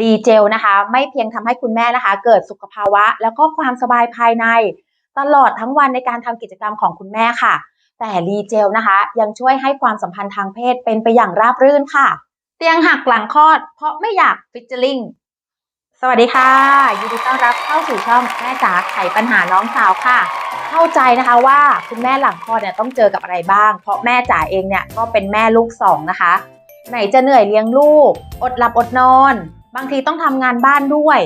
รีเจลนะคะ ไม่เพียงทำให้คุณแม่นะคะ เกิดสุขภาวะ แล้วก็ความสบายภายใน ตลอดทั้งวันในการทำกิจกรรมของคุณแม่ค่ะ แต่รีเจลนะคะ ยังช่วยให้ความสัมพันธ์ทางเพศเป็นไปอย่างราบรื่นค่ะ เตียงหักหลังคลอด เพราะไม่อยากฟิชเจอริงสวัสดีค่ะยินดีต้อนรับเข้าสู่ช่องแม่จ๋าไขปัญหาน้องสาวค่ะ เข้าใจนะคะว่าคุณแม่หลังคลอดเนี่ยต้องเจอกับอะไรบ้าง เพราะแม่จ๋าเองเนี่ยก็เป็นแม่ลูกสองนะคะ ไหนจะเหนื่อยเลี้ยงลูก อดหลับอดนอน บางทีต้องทำงานบ้านด้วย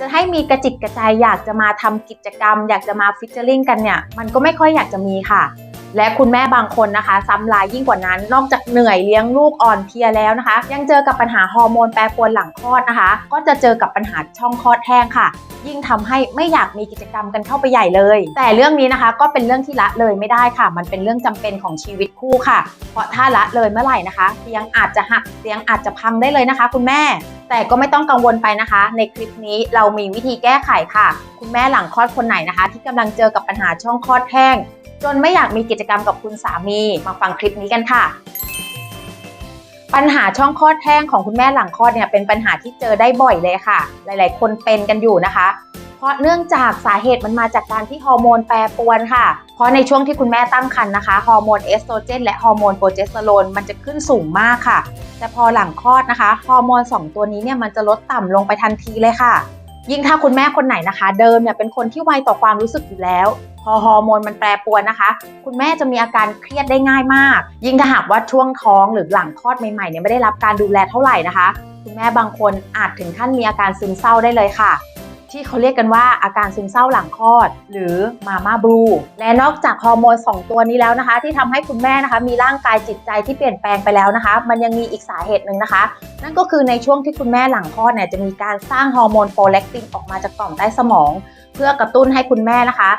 จะให้มีกระจิตกระใจอยากจะมาทำกิจกรรม อยากจะมาฟิชเชอร์ลิงกันเนี่ย มันก็ไม่ค่อยอยากจะมีค่ะ และคุณแม่บางคนนะคะซ้ำลายยิ่งกว่านั้น นอกจากเหนื่อยเลี้ยงลูกอ่อนเพลียแล้วนะคะ ยังเจอกับปัญหาฮอร์โมนแปรปรวนหลังคลอดนะคะ ก็จะเจอกับปัญหาช่องคลอดแห้งค่ะ ยิ่งทำให้ไม่อยากมีกิจกรรมกันเข้าไปใหญ่เลย แต่เรื่องนี้นะคะก็เป็นเรื่องที่ละเลยไม่ได้ค่ะ มันเป็นเรื่องจำเป็นของชีวิตคู่ค่ะ เพราะถ้าละเลยเมื่อไหร่นะคะเตียงอาจจะหักเตียงอาจจะพังได้เลยนะคะ คุณแม่แต่ก็ไม่ต้องกังวลไปนะคะ ในคลิปนี้เรามีวิธีแก้ไขค่ะ คุณแม่หลังคลอดคนไหนนะคะ ที่กำลังเจอกับปัญหาช่องคลอดแห้ง จนไม่อยากมีกิจกรรมกับคุณสามี มาฟังคลิปนี้กันค่ะ ปัญหาช่องคลอดแห้งของคุณแม่หลังคลอดเนี่ยเป็นปัญหาที่เจอได้บ่อยเลยค่ะ หลาย ๆ คนเป็นกันอยู่นะคะ เพราะเนื่องจากสาเหตุมันมาจากการที่ฮอร์โมนแปรปรวนค่ะ เพราะในช่วงที่คุณแม่ตั้งครรภ์นะคะฮอร์โมนเอสโตรเจนและฮอร์โมนโปรเจสเตอโรนมันจะขึ้นสูงมากค่ะ แต่พอหลังคลอดนะคะฮอร์โมน2ตัวนี้เนี่ยมันจะลดต่ำลงไปทันทีเลยค่ะ ยิ่งถ้าคุณแม่คนไหนนะคะ เดิมเนี่ยเป็นคนที่ไวต่อความรู้สึกอยู่แล้ว พอฮอร์โมนมันแปรปรวนนะคะ คุณแม่จะมีอาการเครียดได้ง่ายมาก ยิ่งถ้าหากว่าช่วงท้องหรือหลังคลอดใหม่ๆเนี่ยไม่ได้รับการดูแลเท่าไหร่นะคะ คุณแม่บางคนอาจถึงขั้นมีอาการซึมเศร้าได้เลยค่ะ ที่เขาเรียกกันว่าอาการซึมเศร้าหลังคลอด หรือมาม่าบลูและนอกจากฮอร์โมน 2 ตัวนี้แล้วนะคะ ที่ทำให้คุณแม่นะคะ มีร่างกายจิตใจที่เปลี่ยนแปลงไปแล้วนะคะ มันยังมีอีกสาเหตุหนึ่งนะคะ นั่นก็คือในช่วงที่คุณแม่หลังคลอดเนี่ยจะมีการสร้างฮอร์โมนโปรเลกตินออกมาจากกล่องใต้สมอง เพื่อกระตุ้นให้คุณแม่นะคะ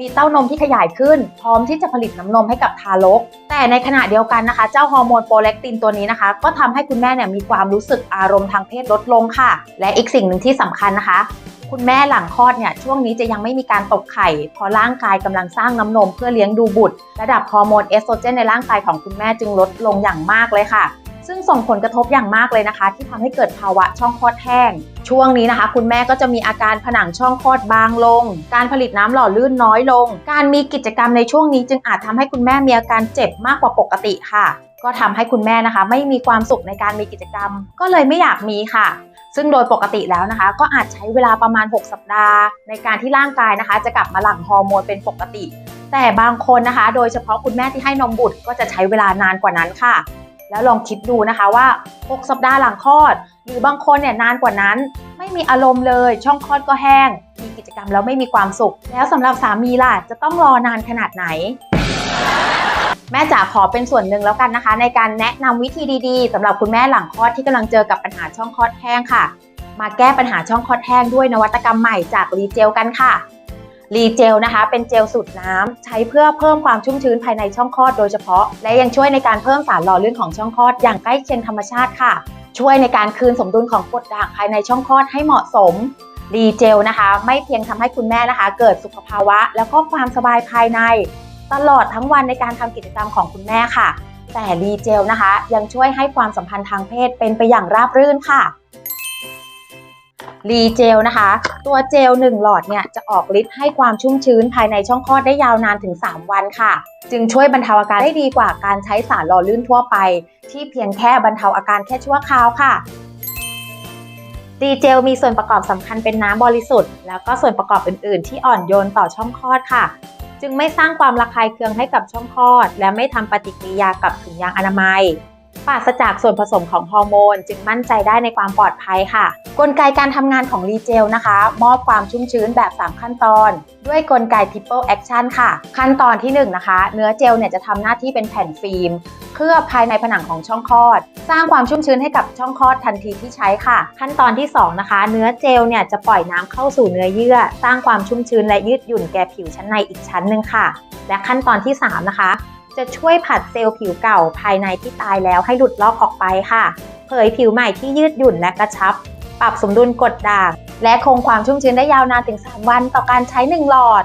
มีเต้านมที่ขยายขึ้น พร้อมที่จะผลิตน้ำนมให้กับทารก แต่ในขณะเดียวกันนะคะ เจ้าฮอร์โมนโปรเลกตินตัวนี้นะคะ ก็ทำให้คุณแม่เนี่ยมีความรู้สึกอารมณ์ทางเพศลดลงค่ะ และอีกสิ่งหนึ่งที่สำคัญนะคะคุณแม่หลังคลอดเนี่ยช่วงนี้จะยังไม่มีการตกไข่เพราะร่างกายกำลังสร้างน้ำนมเพื่อเลี้ยงดูบุตร ระดับฮอร์โมนเอสโตรเจนในร่างกายของคุณแม่จึงลดลงอย่างมากเลยค่ะ ซึ่งส่งผลกระทบอย่างมากเลยนะคะ ที่ทำให้เกิดภาวะช่องคลอดแห้ง ช่วงนี้นะคะ คุณแม่ก็จะมีอาการผนังช่องคลอดบางลง การผลิตน้ำหล่อลื่นน้อยลง การมีกิจกรรมในช่วงนี้จึงอาจทำให้คุณแม่มีอาการเจ็บมากกว่าปกติค่ะ ก็ทำให้คุณแม่นะคะ ไม่มีความสุขในการมีกิจกรรม ก็เลยไม่อยากมีค่ะซึ่งโดยปกติแล้วนะคะ ก็อาจใช้เวลาประมาณ 6 สัปดาห์ ในการที่ร่างกายนะคะ จะกลับมาหลั่งฮอร์โมนเป็นปกติ แต่บางคนนะคะ โดยเฉพาะคุณแม่ที่ให้นมบุตรก็จะใช้เวลานานกว่านั้นค่ะ แล้วลองคิดดูนะคะว่า 6 สัปดาห์หลังคลอด หรือบางคนเนี่ยนานกว่านั้น ไม่มีอารมณ์เลย ช่องคลอดก็แห้ง มีกิจกรรมแล้วไม่มีความสุข แล้วสำหรับสามีล่ะจะต้องรอนานขนาดไหน แม่จ๋าขอเป็นส่วนหนึ่งแล้วกันนะคะ ในการแนะนำวิธีดีๆสำหรับคุณแม่หลังคลอดที่กำลังเจอกับปัญหาช่องคลอดแห้งค่ะ มาแก้ปัญหาช่องคลอดแห้งด้วยนวัตกรรมใหม่จากรีเจลกันค่ะ รีเจลนะคะ เป็นเจลสูตรน้ำใช้เพื่อเพิ่มความชุ่มชื้นภายในช่องคลอดโดยเฉพาะ และยังช่วยในการเพิ่มสารหล่อลื่นของช่องคลอดอย่างใกล้เคียงธรรมชาติค่ะ ช่วยในการคืนสมดุลของกรดด่างภายในช่องคลอดให้เหมาะสมรีเจลนะคะ ไม่เพียงทำให้คุณแม่นะคะ เกิดสุขภาวะ แล้วก็ความสบายภายใน ตลอดทั้งวันในการทำกิจกรรมของคุณแม่ค่ะ แต่รีเจลนะคะ ยังช่วยให้ความสัมพันธ์ทางเพศเป็นไปอย่างราบรื่นค่ะ รีเจลนะคะ ตัวเจล 1 หลอดเนี่ยจะออกฤทธิ์ให้ความชุ่มชื้นภายในช่องคลอดได้ยาวนานถึง 3 วันค่ะ จึงช่วยบรรเทาอาการได้ดีกว่าการใช้สารหล่อลื่นทั่วไป ที่เพียงแค่บรรเทาอาการแค่ชั่วคราวค่ะรีเจลมีส่วนประกอบสำคัญเป็นน้ำบริสุทธิ์ แล้วก็ส่วนประกอบอื่น ๆ ที่อ่อนโยนต่อช่องคลอดค่ะ จึงไม่สร้างความระคายเคืองให้กับช่องคลอด และไม่ทำปฏิกิริยากับถุงยางอนามัย ปราศจากส่วนผสมของฮอร์โมน จึงมั่นใจได้ในความปลอดภัยค่ะ กลไกการทำงานของรีเจลนะคะ มอบความชุ่มชื้นแบบ 3 ขั้นตอน ด้วยกลไก Triple Action ค่ะ ขั้นตอนที่ 1 นะคะ เนื้อเจลเนี่ยจะทำหน้าที่เป็นแผ่นฟิล์มเคลือบภายในผนังของช่องคลอด สร้างความชุ่มชื้นให้กับช่องคลอดทันทีที่ใช้ค่ะ ขั้นตอนที่ 2 นะคะ เนื้อเจลเนี่ยจะปล่อยน้ำเข้าสู่เนื้อเยื่อ สร้างความชุ่มชื้นและยืดหยุ่นแก่ผิวชั้นในอีกชั้นหนึ่งค่ะ และขั้นตอนที่ 3 นะคะ จะช่วยผัดเซลล์ผิวเก่าภายในที่ตายแล้วให้หลุดลอกออกไปค่ะ เผยผิวใหม่ที่ยืดหยุ่นและกระชับ ปรับสมดุลกรดด่าง และคงความชุ่มชื้นได้ยาวนานถึง 3 วันต่อการใช้ 1 หลอด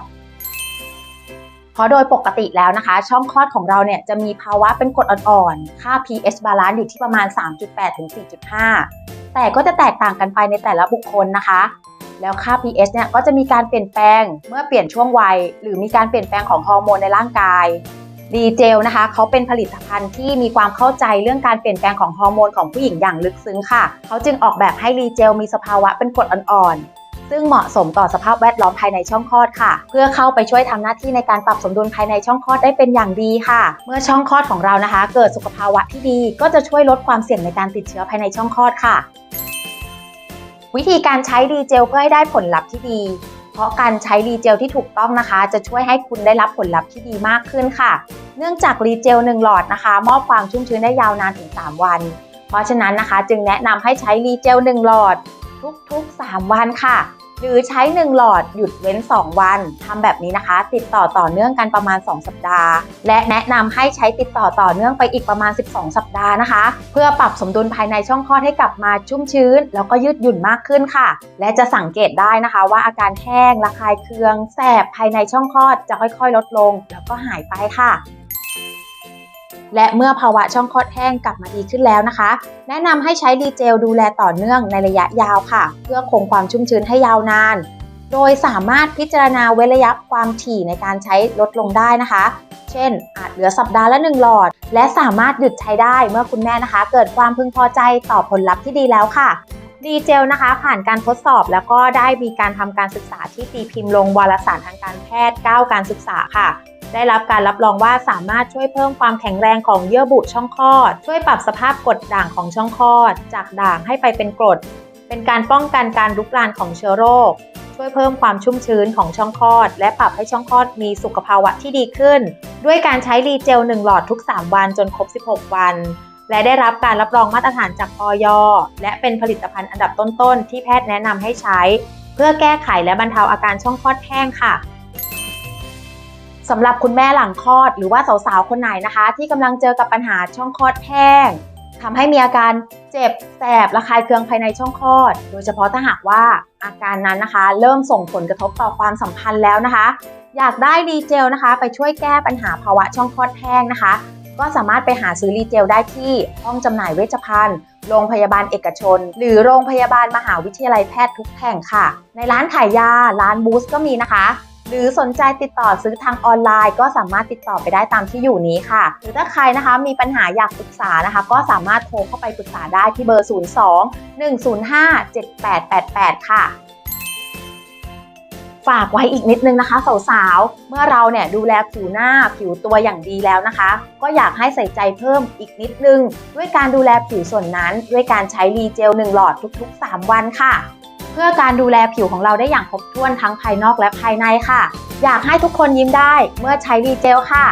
เพราะโดยปกติแล้วนะคะ ช่องคลอดของเราเนี่ยจะมีภาวะเป็นกรดอ่อนๆ ค่า pH balance อยู่ที่ประมาณ 3.8 ถึง 4.5 แต่ก็จะแตกต่างกันไปในแต่ละบุคคลนะคะแล้วค่า pH เนี่ยก็จะมีการเปลี่ยนแปลงเมื่อเปลี่ยนช่วงวัย หรือมีการเปลี่ยนแปลงของฮอร์โมนในร่างกาย ดีเจลนะคะเขาเป็นผลิตภัณฑ์ที่มีความเข้าใจเรื่องการเปลี่ยนแปลงของฮอร์โมนของผู้หญิงอย่างลึกซึ้งค่ะ เขาจึงออกแบบให้รีเจลมีสภาวะเป็นกรดอ่อนๆ ซึ่งเหมาะสมต่อสภาพแวดล้อมภายในช่องคลอดค่ะ เพื่อเข้าไปช่วยทำหน้าที่ในการปรับสมดุลภายในช่องคลอดได้เป็นอย่างดีค่ะ เมื่อช่องคลอดของเรานะคะ เกิดสุขภาวะที่ดีก็จะช่วยลดความเสี่ยงในการติดเชื้อภายในช่องคลอดค่ะ วิธีการใช้ดีเจลเพื่อให้ได้ผลลัพธ์ที่ดี เพราะการใช้รีเจลที่ถูกต้องนะคะ จะช่วยให้คุณได้รับผลลัพธ์ที่ดีมากขึ้นค่ะ เนื่องจากรีเจล1หลอดนะคะ มอบความชุ่มชื้นได้ยาวนานถึง 3 วัน เพราะฉะนั้นนะคะ จึงแนะนำให้ใช้รีเจล1หลอด ทุกๆ 3 วันค่ะ หรือใช้ 1 หลอดหยุดเว้น 2 วันทำแบบนี้นะคะ ติดต่อต่อเนื่องกันประมาณ 2 สัปดาห์ และแนะนำให้ใช้ติดต่อต่อเนื่องไปอีกประมาณ 12 สัปดาห์นะคะ เพื่อปรับสมดุลภายในช่องคลอดให้กลับมาชุ่มชื้น แล้วก็ยืดหยุ่นมากขึ้นค่ะ และจะสังเกตได้นะคะ ว่าอาการแห้งระคายเคือง แสบภายในช่องคลอดจะค่อยๆ ลดลง แล้วก็หายไปค่ะ และเมื่อภาวะช่องคลอดแห้งกลับมาดีขึ้นแล้วนะคะ แนะนำให้ใช้ดีเจลดูแลต่อเนื่องในระยะยาวค่ะ เพื่อคงความชุ่มชื้นให้ยาวนาน โดยสามารถพิจารณาเว้นระยะความถี่ในการใช้ลดลงได้นะคะ เช่น อาจเหลือสัปดาห์ละ1หลอด และสามารถหยุดใช้ได้เมื่อคุณแม่นะคะ เกิดความพึงพอใจต่อผลลัพธ์ที่ดีแล้วค่ะดีเจลนะคะผ่านการทดสอบแล้วก็ได้มีการทำการศึกษาที่ตีพิมพ์ลงวารสารทางการแพทย์ 9 การศึกษาค่ะ ได้รับการรับรองว่าสามารถช่วยเพิ่มความแข็งแรงของเยื่อบุช่องคลอด ช่วยปรับสภาพกรดด่างของช่องคลอด จากด่างให้ไปเป็นกรด เป็นการป้องกันการลุกลานของเชื้อโรค ช่วยเพิ่มความชุ่มชื้นของช่องคลอด และปรับให้ช่องคลอดมีสุขภาวะที่ดีขึ้น ด้วยการใช้รีเจล 1 หลอดทุก 3 วันจนครบ 16 วันและได้รับการรับรองมาตรฐานจากออยและเป็นผลิตภัณฑ์อันดับต้นๆ ที่แพทย์แนะนำให้ใช้ เพื่อแก้ไขและบรรเทาอาการช่องคลอดแห้งค่ะ สำหรับคุณแม่หลังคลอดหรือว่าสาวๆ คนไหนนะคะ ที่กำลังเจอกับปัญหาช่องคลอดแห้งทำให้มีอาการเจ็บแสบระคายเคืองภายในช่องคลอด โดยเฉพาะถ้าหากว่าอาการนั้นนะคะ เริ่มส่งผลกระทบต่อความสัมพันธ์แล้วนะคะ อยากได้ดีเจลนะคะ ไปช่วยแก้ปัญหาภาวะช่องคลอดแห้งนะคะ ก็สามารถไปหาซื้อรีเจลได้ที่ห้องจำหน่ายเวชภัณฑ์โรงพยาบาลเอกชน หรือโรงพยาบาลมหาวิทยาลัยแพทย์ทุกแห่งค่ะ ในร้านขายยาร้านบูสก็มีนะคะ หรือสนใจติดต่อซื้อทางออนไลน์ ก็สามารถติดต่อไปได้ตามที่อยู่นี้ค่ะ หรือถ้าใครนะคะมีปัญหาอยากปรึกษานะคะ ก็สามารถโทรเข้าไปปรึกษาได้ที่เบอร์ 02 105 7888 ค่ะฝากไว้อีกนิดนึงนะคะสาวๆ เมื่อเราเนี่ยดูแลผิวหน้าผิวตัวอย่างดีแล้วนะคะ ก็อยากให้ใส่ใจเพิ่มอีกนิดนึง ด้วยการดูแลผิวส่วนนั้น ด้วยการใช้รีเจล1หลอดทุกๆ 3 วันค่ะ พื่อการดูแลผิวของเราได้อย่างครบถ้วนทั้งภายนอกและภายในค่ะ อยากให้ทุกคนยิ้มได้เมื่อใช้รีเจลค่ะ